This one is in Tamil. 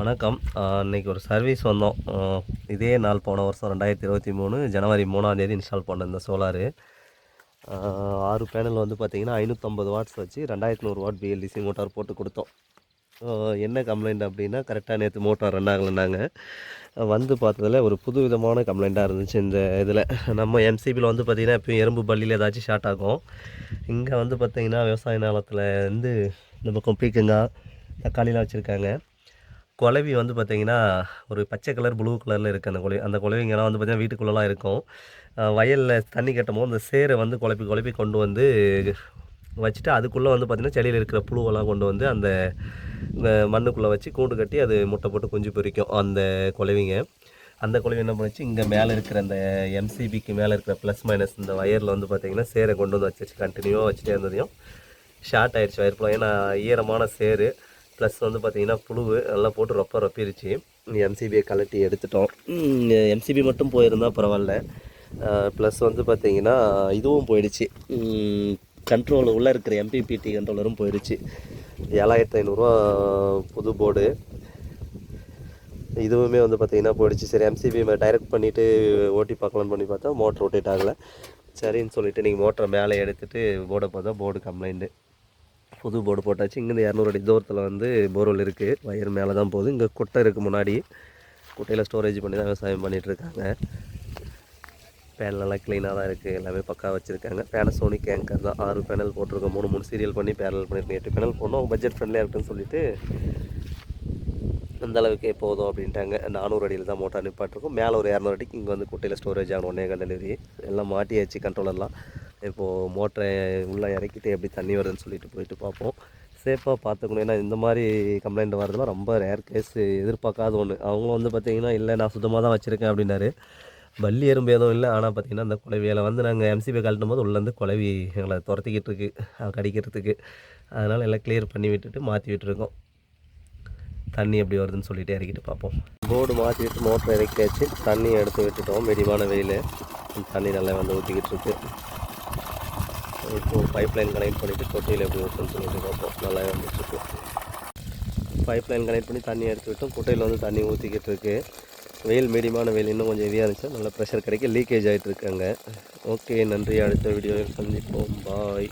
வணக்கம். இன்றைக்கி ஒரு சர்வீஸ் வந்தோம். இதே நாள் போன வருஷம் ரெண்டாயிரத்தி இருபத்தி மூணு ஜனவரி மூணாந்தேதி இன்ஸ்டால் பண்ண இந்த சோலாரு ஆறு பேனல் வந்து பார்த்தீங்கன்னா ஐநூற்றம்பது வாட்ஸ் வச்சு ரெண்டாயிரத்தி நூறு வாட் பிஎல்டிசி மோட்டார் போட்டு கொடுத்தோம். என்ன கம்ப்ளைண்ட் அப்படின்னா கரெக்டாக நேற்று மோட்டார் ரன் ஆகலைன்னாங்க. வந்து பார்த்ததுல ஒரு புது விதமான கம்ப்ளைண்ட்டாக இருந்துச்சு இந்த இதில். நம்ம எம்சிபியில் வந்து பார்த்திங்கன்னா எப்பயும் எறும்பு பள்ளியில் ஏதாச்சும் ஷார்ட் ஆகும். இங்கே வந்து பார்த்திங்கன்னா விவசாய நிலத்தில் வந்து இந்த பக்கம் பீக்கங்காய் தக்காளிலாம் வச்சுருக்காங்க. குலவி வந்து பார்த்திங்கன்னா ஒரு பச்சை கலர் ப்ளூ கலரில் இருக்குது அந்த குலவி அந்த குலவிங்கெல்லாம் வந்து பார்த்திங்கன்னா வீட்டுக்குள்ளெலாம் இருக்கும். வயலில் தண்ணி கட்டும் போது அந்த சேரை வந்து குழப்பி குழப்பி கொண்டு வந்து வச்சுட்டு அதுக்குள்ளே வந்து பார்த்திங்கன்னா செடியில் இருக்கிற புழுவெல்லாம் கொண்டு வந்து அந்த மண்ணுக்குள்ளே வச்சு கூண்டு கட்டி அது முட்டை போட்டு குஞ்சு பொரிக்கும் அந்த குலவிங்க அந்த குலவி என்ன பண்ணுச்சு இங்கே மேலே இருக்கிற அந்த எம்சிபிக்கு மேலே இருக்கிற ப்ளஸ் மைனஸ் இந்த வயரில் வந்து பார்த்திங்கன்னா சேரை கொண்டு வந்து வச்சு கண்டினியூவாக வச்சுட்டே இருந்ததையும் ஷார்ட் ஆயிடுச்சு வயர் ஃபுல்லாக ஏன்னா ஈரமான சேரு. ப்ளஸ் வந்து பார்த்திங்கன்னா புழுவு எல்லாம் போட்டு ரொப்ப ரொப்பிருச்சு. எம்சிபியை கலட்டி எடுத்துட்டோம். எம்சிபி மட்டும் போயிருந்தால் பரவாயில்ல. ப்ளஸ் வந்து பார்த்திங்கன்னா இதுவும் போயிடுச்சு. கண்ட்ரோல் உள்ளே இருக்கிற எம்பிபிடி கண்ட்ரோலரும் போயிடுச்சு ஏழாயிரத்து ஐநூறுரூவா புது போர்டு இதுவுமே வந்து பார்த்திங்கன்னா போயிடுச்சு. சரி எம்சிபி டைரக்ட் பண்ணிவிட்டு ஓட்டி பார்க்கலான்னு பண்ணி பார்த்தா மோட்ரு ரொட்டேட் ஆகலை. சரின்னு சொல்லிவிட்டு நீங்கள் மோட்டரை மேலே எடுத்துகிட்டு போர்டை பார்த்தா போர்டு கம்ப்ளைண்ட்டு புது போர்டு போட்டாச்சு. இங்கேருந்து இரநூறு அடி தூரத்தில் வந்து போர்வெல் இருக்குது வயர் மேலே தான் போகுது. இங்கே குட்டை இருக்குது முன்னாடி. குட்டையில் ஸ்டோரேஜ் பண்ணி தான் விவசாயம் பண்ணிகிட்டு இருக்காங்க. க்ளீனாக தான் இருக்குது எல்லாமே பக்கா வச்சுருக்காங்க. பேனசோனிக் ஏங்கர் தான். ஆறு பேனல் போட்டிருக்கோம். மூணு மூணு சீரியல் பண்ணி பேனல் பண்ணியிருக்கோம் எட்டு பேனல் போடணும். பட்ஜெட் ஃப்ரெண்ட்லியாக இருக்குன்னு சொல்லிட்டு அந்த அளவுக்கே போதும் அப்படின்ட்டாங்க. நானூறு அடியில் தான் மோட்டார் நிப்பாட்டிருக்கோம். மேலே ஒரு இரநூறு அடிக்கு இங்கே வந்து குட்டையில் ஸ்டோரேஜ் ஆகணும். ஒன்றே டெலிவரி எல்லாம் மாட்டியாச்சு கண்ட்ரோலர்லாம் இப்போது மோட்டரை உள்ளே இறக்கிட்டு எப்படி தண்ணி வருதுன்னு சொல்லிட்டு போயிட்டு பார்ப்போம். சேஃபாக பார்த்துக்கணும். ஏன்னா இந்த மாதிரி கம்ப்ளைண்ட் வரதுலாம் ரொம்ப ரேர் கேஸ் எதிர்பார்க்காத ஒன்று அவங்களும் வந்து பார்த்திங்கன்னா இல்லை நான் சுத்தமாக தான் வச்சுருக்கேன் அப்படின்னாரு. வள்ளி எறும்பு எதுவும் இல்லை. ஆனால் பார்த்திங்கன்னா அந்த குலவியில் வந்து நாங்கள் எம்சிபி கழட்டும் போது உள்ளேருந்து குலவி எங்களை துரத்திக்கிட்டு இருக்கு. கடிக்கிறதுக்கு. அதனால் எல்லாம் கிளியர் பண்ணி விட்டுட்டு மாற்றி விட்டுருக்கோம். தண்ணி எப்படி வருதுன்னு சொல்லிட்டு இறக்கிட்டு பார்ப்போம். போர்டு மாற்றி விட்டு மோட்டர் இறக்கியாச்சு. தண்ணி எடுத்து விட்டுட்டோம். மெடிவான வெயில். தண்ணி நல்லா வந்து ஊற்றிக்கிட்டு இருக்குது இப்போது பைப் லைன் கனெக்ட் பண்ணிவிட்டு தொட்டியில் எப்படி ஊற்றுன்னு சொல்லிட்டு பார்ப்போம். நல்லா வந்துட்டுருக்கு பைப் லைன் கனெக்ட் பண்ணி தண்ணி எடுத்து விட்டோம். குட்டையில் வந்து தண்ணி ஊற்றிக்கிட்டு இருக்கு. வெயில் மீடியமான வெயில் இன்னும் கொஞ்சம் இதாக இருந்துச்சு. நல்ல ப்ரெஷர் கிடைக்க லீக்கேஜ் ஆகிட்டு இருக்காங்க ஓகே நன்றி. அடுத்த வீடியோவில் சந்திப்போம். பாய்